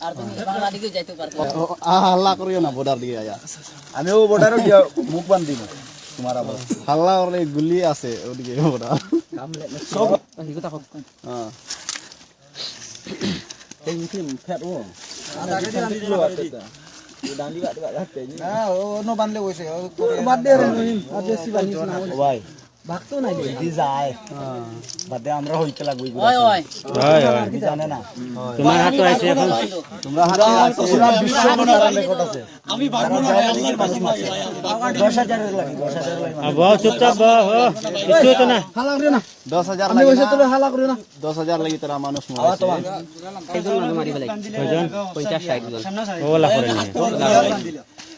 আর তুমি বাংলা যাইতে পারতো হাল্লা করিও না বর্ডার দিকে আয়া। আমিও বর্ডারও গিয়া মুখ বান দিব তোমার আবার। হাল্লা করলে গুলি আছে ওদিকে বর্ডার সব হ্যাঁ এই মুসলিম ফ্যাট ও। না ও নো বানলে কইছে বাদ দে রে মহিম আর বেশি বানিস না ভাই। ভাগতো নাই দি যায় বাদ আমরা হইতে লাগবই ওই ওই হয় হয় জানে না তোমার হাত তো আছে এখন তোমরা হাতে পুরা বিশ্ব মনোরম রেকর্ড আছে আমি ভাগবো না হাজারের লাগে দশ হাজারের লাগে আর বহ চুপচাপ বহ কিছু তো না হালা করে না দশ হাজার আমি তোর হালা করে না দশ হাজার লাগি তোরা মানুষ আওয়া তোমার কয়জন পঞ্চাশ ষাট জন ওলা করে নিয়ে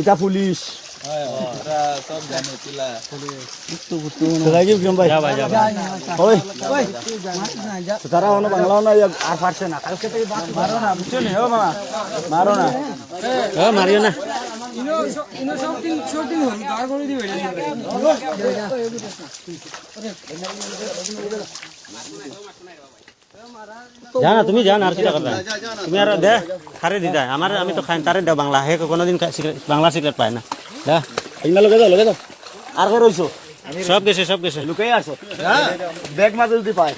এটা পুলিশ তারা অন্য বাংলাও না। আর পারছে না? কালকে মারো না। বুঝছ নি। মারো না মারিও না। জানা তুমি জান আর কিটা কথা। তুমি আর দে খারে দিদা আমার আমি তো খাই তারে দেও বাংলা। হে কোনোদিন বাংলা সিগারেট পায় না। দা। এইনা লগে যাও লগে যাও আর কই রইছো? সব গেছে সব গেছে। লুকাই আছো। হ্যাঁ। ব্যাগ মাঝে যদি পায়।